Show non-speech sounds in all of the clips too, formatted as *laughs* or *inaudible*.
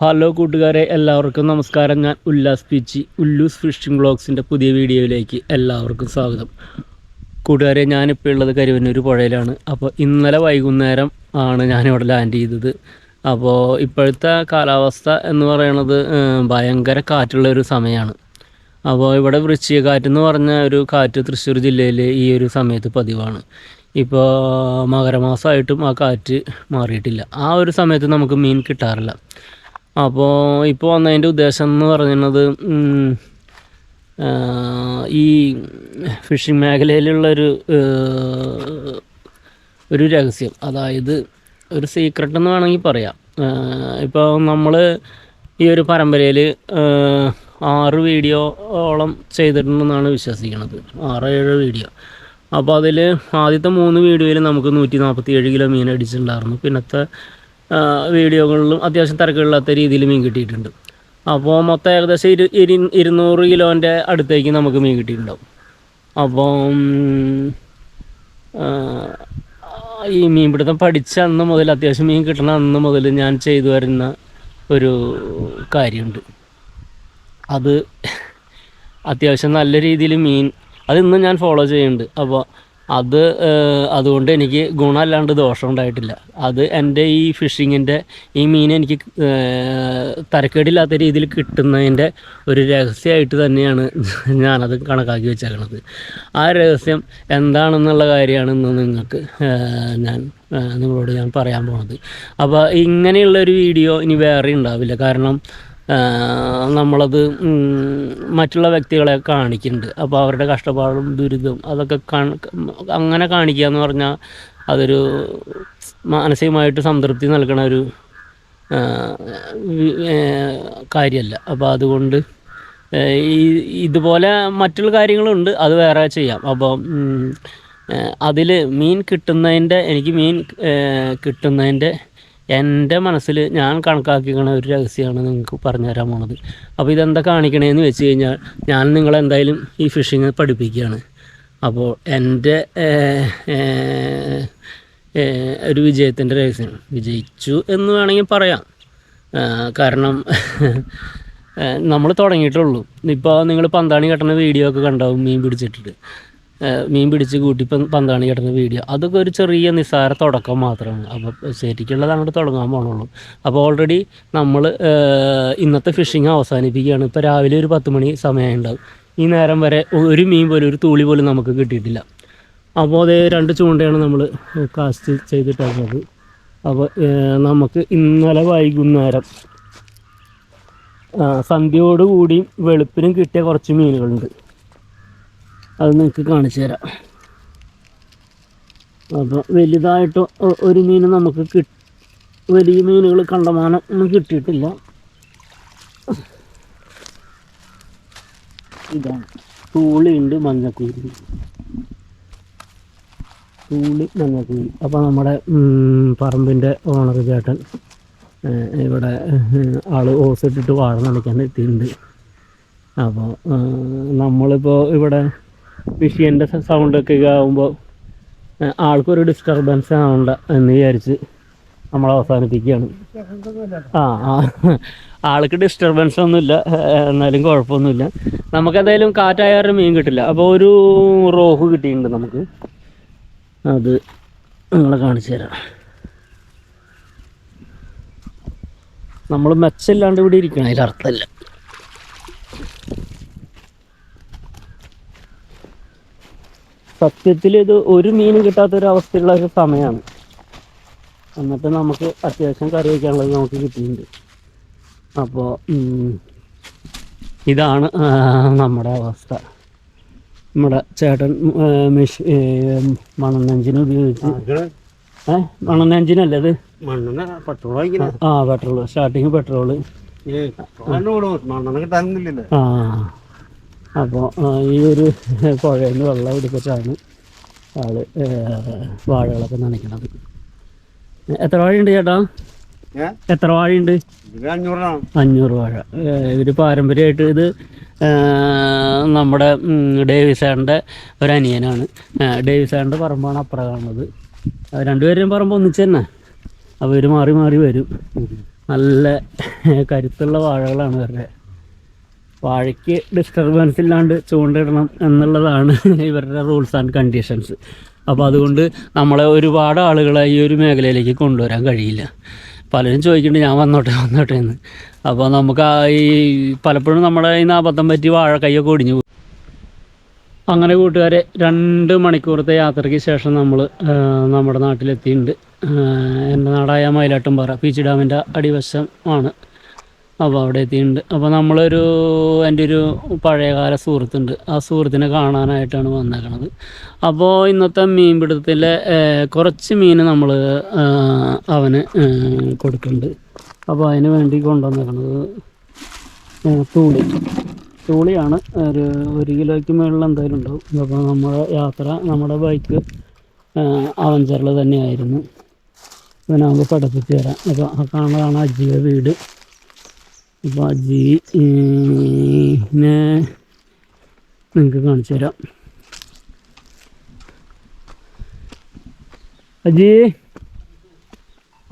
Hello കൂട്ടുകാരെ. എല്ലാവർക്കും നമസ്കാരം. ഞാൻ ഉല്ലാസ് പിച്ചി. ഉല്ലൂസ് ഫിഷിംഗ് ബ്ലോഗ്സിന്റെ പുതിയ വീഡിയോയിലേക്ക് എല്ലാവർക്കും സ്വാഗതം. കൂട്ടുകാരെ ഞാനിപ്പോൾ ഉള്ളത് കരുവന്നൂർ പുഴയിലാണ്. അപ്പോൾ ഇന്നലെ വൈകുന്നേരം ആണ് ഞാനിവിടെ ലാൻഡ് ചെയ്തത്. അപ്പോൾ ഇപ്പോഴത്തെ കാലാവസ്ഥ എന്ന് പറയുന്നത് ഭയങ്കര കാറ്റുള്ള ഒരു സമയമാണ് അപ്പോൾ ഇവിടെ വൃശ്ചിക എന്ന് പറഞ്ഞ ഒരു കാറ്റ് തൃശ്ശൂർ ജില്ലയിൽ ഈ ഒരു സമയത്ത് പതിവാണ്. ഇപ്പോൾ മകരമാസമായിട്ടും ആ കാറ്റ് മാറിയിട്ടില്ല. ആ ഒരു സമയത്ത് നമുക്ക് മീൻ കിട്ടാറില്ല. അപ്പോൾ ഇപ്പോൾ വന്നതിന്റെ ഉദ്ദേശം എന്ന് പറയുന്നത് ഈ ഫിഷിംഗ് മേഖലയിലുള്ളൊരു ഒരു രഹസ്യം. അതായത് ഒരു സീക്രട്ട് എന്ന് വേണമെങ്കിൽ പറയാം. ഇപ്പോൾ നമ്മൾ ഈ ഒരു പരമ്പരയിൽ ആറ് വീഡിയോ ഓളം ചെയ്തിട്ടുണ്ടെന്നാണ് വിശ്വസിക്കുന്നത് ആറ് ഏഴ് വീഡിയോ അപ്പോൾ അതിൽ ആദ്യത്തെ മൂന്ന് വീഡിയോയിൽ നമുക്ക് നൂറ്റി നാൽപ്പത്തി ഏഴ് കിലോ മീൻ അടിച്ചിട്ടുണ്ടായിരുന്നു. പിന്നത്തെ വീഡിയോകളിലും അത്യാവശ്യം തിരക്കുകളില്ലാത്ത രീതിയിൽ മീൻ കിട്ടിയിട്ടുണ്ട്. അപ്പോൾ മൊത്തം ഏകദേശം ഇരു ഇരു- ഇരുന്നൂറ് കിലോന്റെ അടുത്തേക്ക് നമുക്ക് മീൻ കിട്ടിയിട്ടുണ്ടാവും. അപ്പം ആ, ഈ മീൻപിടുത്തം പഠിച്ച അന്ന് മുതൽ അത്യാവശ്യം മീൻ കിട്ടണ അന്ന് മുതൽ ഞാൻ ചെയ്തു വരുന്ന ഒരു കാര്യമുണ്ട്. അത് അത്യാവശ്യം നല്ല രീതിയിൽ മീൻ അതിന്നും ഞാൻ ഫോളോ ചെയ്യുന്നുണ്ട്. അപ്പോൾ അത് അതുകൊണ്ട് എനിക്ക് ഗുണമല്ലാണ്ട് ദോഷം ഉണ്ടായിട്ടില്ല അത് എന്റെ ഈ ഫിഷിങ്ങിന്റെ ഈ മീൻ എനിക്ക് തരക്കേടില്ലാത്ത രീതിയിൽ കിട്ടുന്നതിന്റെ ഒരു രഹസ്യമായിട്ട് തന്നെയാണ് *laughs* ഞാനത് കണക്കാക്കി വെച്ചേക്കണത്. ആ രഹസ്യം എന്താണെന്നുള്ള കാര്യമാണ് ഇന്ന് നിങ്ങൾക്ക് ഞാൻ നിങ്ങളോട് ഞാൻ പറയാൻ പോണത്. അപ്പോൾ ഇങ്ങനെയുള്ള ഒരു വീഡിയോ ഇനി വേറെ ഉണ്ടാവില്ല. കാരണം നമ്മളത് മറ്റുള്ള വ്യക്തികളെ കാണിക്കുന്നുണ്ട്. അപ്പോൾ അവരുടെ കഷ്ടപ്പാടും ദുരിതവും അതൊക്കെ അങ്ങനെ കാണിക്കുക എന്ന് പറഞ്ഞാൽ അതൊരു മാനസികമായിട്ട് സംതൃപ്തി നൽകണ ഒരു കാര്യമല്ല അപ്പോൾ അതുകൊണ്ട് ഈ ഇതുപോലെ മറ്റുള്ള കാര്യങ്ങളുണ്ട് അത് വേറെ ചെയ്യാം. അപ്പോൾ അതിൽ മീൻ കിട്ടുന്നതിന്റെ എനിക്ക് മീൻ കിട്ടുന്നതിന്റെ എന്റെ മനസ്സിൽ ഞാൻ കണക്കാക്കിക്കണ ഒരു രഹസ്യമാണ് നിങ്ങൾക്ക് പറഞ്ഞു തരാൻ പോണത്. അപ്പോൾ ഇതെന്താ കാണിക്കണേന്ന് വെച്ച് കഴിഞ്ഞാൽ ഞാൻ നിങ്ങളെന്തായാലും ഈ ഫിഷിങ് പഠിപ്പിക്കുകയാണ്. അപ്പോൾ എന്റെ ഒരു വിജയത്തിന്റെ രഹസ്യം. വിജയിച്ചു എന്ന് വേണമെങ്കിൽ പറയാം. കാരണം *laughs* നമ്മൾ തുടങ്ങിയിട്ടുള്ളൂ. ഇപ്പോൾ നിങ്ങൾ പന്താണി കെട്ടുന്ന വീഡിയോ ഒക്കെ കണ്ടാവും മീൻ പിടിച്ചിട്ടിട്ട്. മീൻ പിടിച്ച് കൂട്ടി പന്താണ് കെട്ടുന്ന വീഡിയോ അതൊക്കെ ഒരു ചെറിയ നിസ്സാര തുടക്കം മാത്രമാണ്. അപ്പോൾ ശരിക്കുള്ളത് അങ്ങോട്ട് തുടങ്ങാൻ പോകണുള്ളൂ അപ്പോൾ ഓൾറെഡി നമ്മൾ ഇന്നത്തെ ഫിഷിങ് അവസാനിപ്പിക്കുകയാണ്. ഇപ്പോൾ രാവിലെ ഒരു പത്ത് മണി സമയമുണ്ടാവും ഈ നേരം വരെ ഒരു മീൻ പോലും ഒരു തൂളി പോലും നമുക്ക് കിട്ടിയിട്ടില്ല. അപ്പോൾ അതേ രണ്ട് ചൂണ്ടയാണ് നമ്മൾ കാസ്റ്റ് ചെയ്തിട്ടുള്ളത്. അപ്പോൾ നമുക്ക് ഇന്നലെ വൈകുന്നേരം സന്ധ്യയോടുകൂടിയും സന്ധ്യയോടുകൂടി വെളുപ്പിനും കിട്ടിയ കുറച്ച് മീനുകളുണ്ട്. അത് നിങ്ങൾക്ക് കാണിച്ചു തരാം. അപ്പോൾ വലുതായിട്ട് ഒരു മീൻ നമുക്ക് കി വലിയ മീനുകൾ കണ്ടമാനം ഒന്നും കിട്ടിയിട്ടില്ല. ഇതാണ്. തൂളിയുണ്ട് മഞ്ഞക്കൂരി. തൂളി മഞ്ഞക്കൂരി. അപ്പോൾ നമ്മുടെ പറമ്പിന്റെ ഓണർ ചേട്ടൻ ഇവിടെ ആൾ ഓസിട്ടിട്ട് വാഴ നനയ്ക്കാൻ എത്തിയിട്ടുണ്ട്. അപ്പോൾ നമ്മളിപ്പോൾ ഇവിടെ വിഷയന്റെ സൗണ്ടൊക്കെ ആകുമ്പോൾ ആൾക്കൊരു ഡിസ്റ്റർബൻസ് ആവണ്ട എന്ന് വിചാരിച്ച് നമ്മൾ അവസാനിപ്പിക്കുകയാണ്. ആ ആ ആൾക്ക് ഡിസ്റ്റർബൻസ് ഒന്നുമില്ല എന്നാലും കുഴപ്പമൊന്നുമില്ല. നമുക്കെന്തായാലും കാറ്റായാലും മീൻ കിട്ടില്ല. അപ്പോൾ ഒരു റോഹ് കിട്ടിയിട്ടുണ്ട് നമുക്ക്. അത് നിങ്ങളെ കാണിച്ചു തരാം. നമ്മൾ മെച്ചമില്ലാണ്ട് ഇവിടെ ഇരിക്കണം അതിൽ അർത്ഥമില്ല സത്യത്തിൽ ഇത് ഒരു മീനും കിട്ടാത്ത ഒരു അവസ്ഥയുള്ള ഒരു സമയമാണ് എന്നിട്ട് നമുക്ക് അത്യാവശ്യം കറി വയ്ക്കാനുള്ളത് നമുക്ക് കിട്ടിയിട്ടുണ്ട്. അപ്പോൾ ഇതാണ് നമ്മുടെ അവസ്ഥ. നമ്മുടെ ചേട്ടൻ മെഷീ മണനെഞ്ചിന് ഉപയോഗിച്ച്. ഏ മണ്ണെഞ്ചിനല്ലേ അത്? ആ പെട്രോൾ സ്റ്റാർട്ടിങ് പെട്രോൾ. ആ അപ്പോൾ ഈ ഒരു *laughs* പുഴയിൽ നിന്ന് വെള്ളം എടുത്തിട്ടാണ് ആൾ വാഴകളൊക്കെ നനയ്ക്കണത്. എത്ര വാഴയുണ്ട് ചേട്ടാ? എത്ര വാഴയുണ്ട്? അഞ്ഞൂറ് വാഴ. ഇവർ പാരമ്പര്യമായിട്ട് ഇത് നമ്മുടെ ഉം, ഡേവിസേട്ടന്റെ ഒരു അനിയനാണ് ഏ, ഡേവിസേട്ടന്റെ പറമ്പാണ് അപ്പുറം കാണുന്നത്. അത് രണ്ടുപേരുടെയും പറമ്പ് ഒന്നിച്ച് തന്നെ. അപ്പോൾ ഇവർ മാറി മാറി വരും. നല്ല കരുത്തുള്ള വാഴകളാണ് ഇവരുടെ. വാഴയ്ക്ക് ഡിസ്റ്റർബൻസ് ഇല്ലാണ്ട് ചൂണ്ടിടണം എന്നുള്ളതാണ് *laughs* ഇവരുടെ റൂൾസ് ആൻഡ് കണ്ടീഷൻസ് അപ്പോൾ അതുകൊണ്ട് നമ്മളെ ഒരുപാട് ആളുകളെ ഈ ഒരു മേഖലയിലേക്ക് കൊണ്ടുവരാൻ കഴിയില്ല. പലരും ചോദിക്കുന്നുണ്ട് ഞാൻ വന്നോട്ടെ വന്നോട്ടെ എന്ന്. അപ്പോൾ നമുക്ക് ആ ഈ പലപ്പോഴും നമ്മുടെ ഈ അബദ്ധം പറ്റി വാഴ കൈയൊക്കെ ഒടിഞ്ഞു പോകും. അങ്ങനെ കൂട്ടുകാരെ രണ്ട് മണിക്കൂറത്തെ യാത്രയ്ക്ക് ശേഷം നമ്മൾ നമ്മുടെ നാട്ടിലെത്തിയിട്ടുണ്ട്. എന്റെ നാടായ മയിലാട്ടുംപാറ പീച്ച് ഡാമിന്റെ അടിവശം ആണ് അപ്പോൾ അവിടെ എത്തിയിട്ടുണ്ട്. അപ്പോൾ നമ്മളൊരു എന്റെ ഒരു പഴയകാല സുഹൃത്തുണ്ട്. ആ സുഹൃത്തിനെ കാണാനായിട്ടാണ് വന്നേക്കണത്. അപ്പോൾ ഇന്നത്തെ മീൻ പിടുത്തത്തിലെ കുറച്ച് മീൻ നമ്മൾ അവന് കൊടുക്കുന്നുണ്ട്. അപ്പോൾ അതിന് വേണ്ടി കൊണ്ടുവന്നേക്കണത് തൂളി. തൂളിയാണ് ഒരു ഒരു കിലോയ്ക്ക് മുകളിൽ എന്തായാലും ഉണ്ടാവും. അപ്പോൾ നമ്മുടെ യാത്ര നമ്മുടെ ബൈക്ക് അവഞ്ചറിൽ തന്നെയായിരുന്നു. അതിനാകുമ്പോൾ പഠിപ്പിച്ച് തരാം അപ്പോൾ ആ കാണുന്നതാണ് അജിയുടെ വീട്. അപ്പോൾ അജി നിങ്ങൾക്ക് കാണിച്ചു തരാം. അജി.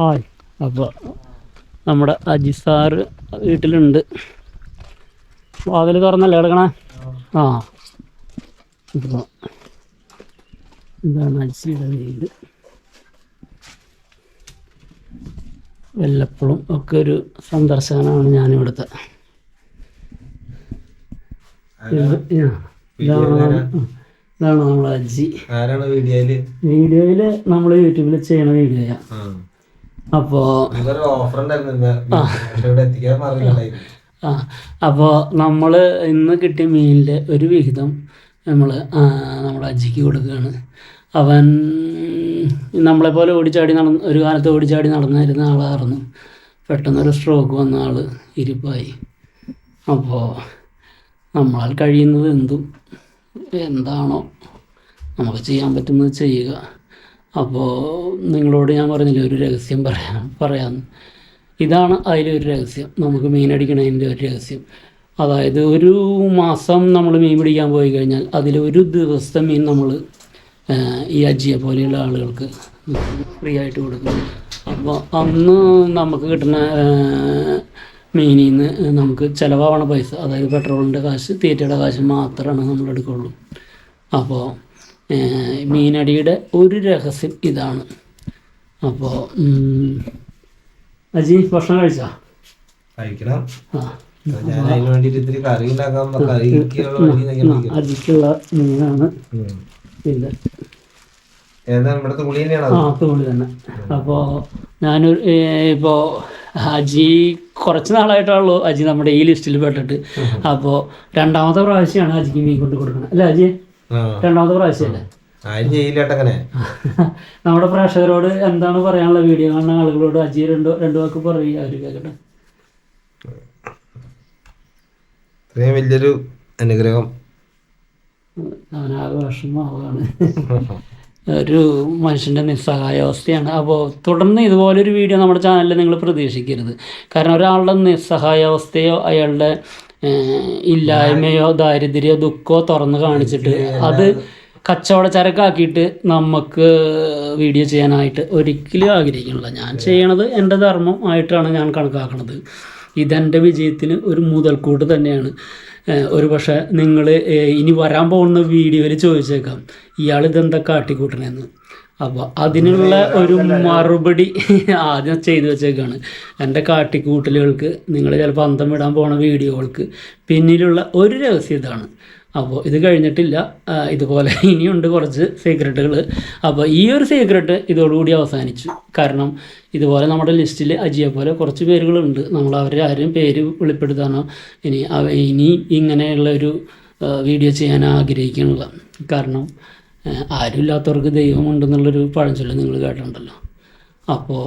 ആയ് അപ്പോൾ നമ്മുടെ അജി സാറ് വീട്ടിലുണ്ട്. വാതിൽ തുറന്നല്ലേ കിടക്കണേ? ആ. ഇപ്പോൾ ഇതാണ് അജിയുടെ വീട്. വല്ലപ്പോഴും ഒക്കെ ഒരു സന്ദർശനമാണ് ഞാനിവിടുത്തെ. ഇതാണ് നമ്മളെ അജി. വീഡിയോയിൽ? നമ്മൾ നമ്മൾ യൂട്യൂബിൽ ചെയ്യണ വീഡിയോയാ. അപ്പോ അപ്പോ നമ്മൾ ഇന്ന് കിട്ടിയ മീനിന്റെ ഒരു വിഹിതം നമ്മൾ നമ്മുടെ അജിക്ക് കൊടുക്കുകയാണ്. അവൻ നമ്മളെപ്പോലെ ഓടിച്ചാടി നടന്ന് ഒരു കാലത്ത് ഓടിച്ചാടി നടന്നിരുന്ന ആളായിരുന്നു. പെട്ടെന്നൊരു സ്ട്രോക്ക് വന്ന ആൾ ഇരിപ്പായി. അപ്പോൾ നമ്മളാൽ കഴിയുന്നത് എന്തും എന്താണോ നമുക്ക് ചെയ്യാൻ പറ്റുന്നത് ചെയ്യുക. അപ്പോൾ നിങ്ങളോട് ഞാൻ പറഞ്ഞില്ലേ ഒരു രഹസ്യം പറയാം പറയാമെന്ന് ഇതാണ് അതിലൊരു രഹസ്യം. നമുക്ക് മീൻ അടിക്കണതിന്റെ ഒരു രഹസ്യം. അതായത് ഒരു മാസം നമ്മൾ മീൻ പിടിക്കാൻ പോയി കഴിഞ്ഞാൽ അതിലൊരു ദിവസത്തെ മീൻ നമ്മൾ ഈ അജിയെ പോലെയുള്ള ആളുകൾക്ക് ഫ്രീ ആയിട്ട് കൊടുക്കും അപ്പോൾ അന്ന് നമുക്ക് കിട്ടുന്ന മീനിൽ നിന്ന് നമുക്ക് ചിലവാവണ പൈസ അതായത് പെട്രോളിന്റെ കാശ് തീറ്റയുടെ കാശ് മാത്രമാണ് നമ്മൾ എടുക്കുള്ളൂ. അപ്പോൾ മീനടിയുടെ ഒരു രഹസ്യം ഇതാണ്. അപ്പോൾ അജി ഭക്ഷണം കഴിച്ചാ? കഴിക്കണം. അജിക്കുള്ള മീനാണ്. തന്നെയാണോ ആ തുള്ളി തന്നെ. അപ്പോൾ ഞാനൊരു ഇപ്പോൾ അജി കുറച്ച് നാളായിട്ടുള്ളൂ അജി നമ്മുടെ ഈ ലിസ്റ്റിൽ പെട്ടിട്ട്. അപ്പോൾ രണ്ടാമത്തെ പ്രാവശ്യമാണ് അജിക്ക് മീൻ കൊണ്ട് കൊടുക്കുന്നത് അല്ലേ അജി? രണ്ടാമത്തെ പ്രാവശ്യമല്ലേ *laughs* നമ്മുടെ പ്രേക്ഷകരോട് എന്താണ് പറയാനുള്ള വീഡിയോ കാണുന്ന ആളുകളോട് അജി രണ്ടു രണ്ടു വാക്ക് പറയുക അവർ കേൾക്കട്ടെ ഇത്രയും വലിയൊരു അനുഗ്രഹം അവനാകെ വിഷമാവുകയാണ് ഒരു മനുഷ്യന്റെ നിസ്സഹായാവസ്ഥയാണ് അപ്പോൾ തുടർന്ന് ഇതുപോലൊരു വീഡിയോ നമ്മുടെ ചാനലിൽ നിങ്ങൾ പ്രതീക്ഷിക്കരുത്. കാരണം ഒരാളുടെ നിസ്സഹായാവസ്ഥയോ അയാളുടെ ഇല്ലായ്മയോ ദാരിദ്ര്യമോ ദുഃഖമോ തുറന്ന് കാണിച്ചിട്ട് അത് കച്ചവട ചരക്കാക്കിയിട്ട് നമുക്ക് വീഡിയോ ചെയ്യാനായിട്ട് ഒരിക്കലും ആഗ്രഹിക്കുന്നില്ല. ഞാൻ ചെയ്യണത് എന്റെ ധർമ്മം ആയിട്ടാണ് ഞാൻ കണക്കാക്കുന്നത് ഇതെന്റെ വിജയത്തിന് ഒരു മുതൽക്കൂട്ട് തന്നെയാണ്. ഒരു പക്ഷേ നിങ്ങൾ ഇനി വരാൻ പോകുന്ന വീഡിയോയിൽ ചോദിച്ചേക്കാം ഇയാൾ ഇതെന്താ കാട്ടിക്കൂട്ടണെന്ന്? അപ്പോൾ അതിനുള്ള ഒരു മറുപടി *laughs* ആദ്യം ചെയ്തു വെച്ചേക്കാണ്. എന്റെ കാട്ടിക്കൂട്ടലുകൾക്ക് നിങ്ങൾ ചിലപ്പോൾ അന്തം വിടാൻ പോകുന്ന വീഡിയോകൾക്ക് പിന്നിലുള്ള ഒരു രഹസ്യം ഇതാണ്. അപ്പോൾ ഇത് കഴിഞ്ഞിട്ടില്ല. ഇതുപോലെ *laughs* ഇനിയുണ്ട് കുറച്ച് സീക്രട്ടുകൾ അപ്പോൾ ഈ ഒരു സീക്രട്ട് ഇതോടുകൂടി അവസാനിച്ചു. കാരണം ഇതുപോലെ നമ്മുടെ ലിസ്റ്റിൽ അജിയെ പോലെ കുറച്ച് പേരുകളുണ്ട്. നമ്മൾ അവരെ ആരും പേര് വെളിപ്പെടുത്താനോ ഇനി ഇനി ഇങ്ങനെയുള്ള ഒരു വീഡിയോ ചെയ്യാൻ ആഗ്രഹിക്കണില്ല കാരണം ആരുമില്ലാത്തവർക്ക് ദൈവമുണ്ടെന്നുള്ളൊരു പഴഞ്ചൊല്ല് നിങ്ങൾ കേട്ടിട്ടുണ്ടല്ലോ. അപ്പോൾ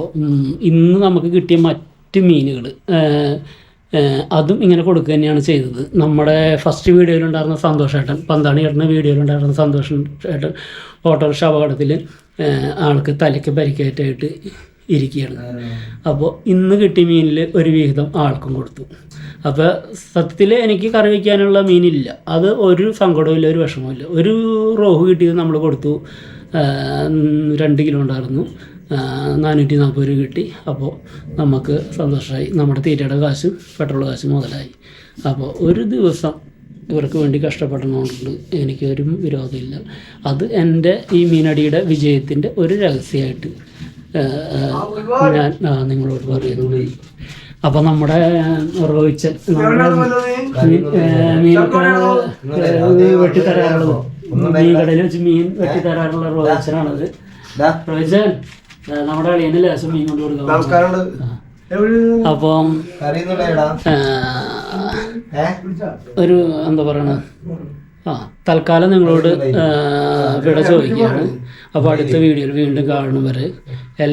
ഇന്ന് നമുക്ക് കിട്ടിയ മറ്റ് മീനുകൾ അതും ഇങ്ങനെ കൊടുക്കുക തന്നെയാണ് ചെയ്തത്. നമ്മുടെ ഫസ്റ്റ് വീഡിയോയിലുണ്ടായിരുന്ന സന്തോഷേട്ടൻ പന്താണി ചേട്ടന്റെ വീഡിയോയിലുണ്ടായിരുന്ന സന്തോഷേട്ടൻ ഓട്ടോറിക്ഷ അപകടത്തിൽ ആൾക്ക് തലയ്ക്ക് പരിക്കേറ്റായിട്ട് ഇരിക്കുകയാണ്. അപ്പോൾ ഇന്ന് കിട്ടിയ മീനിൽ ഒരു വിഹിതം ആൾക്കും കൊടുത്തു. അപ്പോൾ സത്യത്തിൽ എനിക്ക് കറി വയ്ക്കാനുള്ള മീനില്ല. അത് ഒരു സങ്കടവും ഇല്ല ഒരു വിഷമവും ഇല്ല. ഒരു റോഹ് കിട്ടിയത് നമ്മൾ കൊടുത്തു. രണ്ട് കിലോ ഉണ്ടായിരുന്നു. നാനൂറ്റി നാൽപ്പത് രൂപ കിട്ടി. അപ്പോൾ നമുക്ക് സന്തോഷമായി. നമ്മുടെ തീറ്റയുടെ കാശും പെട്രോൾ കാശും മുതലായി. അപ്പോൾ ഒരു ദിവസം ഇവർക്ക് വേണ്ടി കഷ്ടപ്പെടണമെന്നുണ്ട് എനിക്കൊരു വിരോധമില്ല. അത് എന്റെ ഈ മീനടിയുടെ വിജയത്തിന്റെ ഒരു രഹസ്യമായിട്ട് ഞാൻ നിങ്ങളോട് പറയുന്നു. അപ്പം നമ്മുടെ മീൻ മീൻ വെട്ടിത്തരാറുള്ളത് മീൻ കടയിൽ വെച്ച് മീൻ വെട്ടിത്തരാറുള്ള റോഹിച്ചൻ ആ, നമ്മുടെ അളിയന് ലേശം മീൻ കൊണ്ട് കൊടുക്കാം അപ്പം ഒരു എന്താ പറയണ? ആ തൽക്കാലം നിങ്ങളോട് വിട ചോദിക്കുകയാണ്. അപ്പോൾ അടുത്ത വീഡിയോയിൽ വീണ്ടും കാണും വരെ. എല്ലാ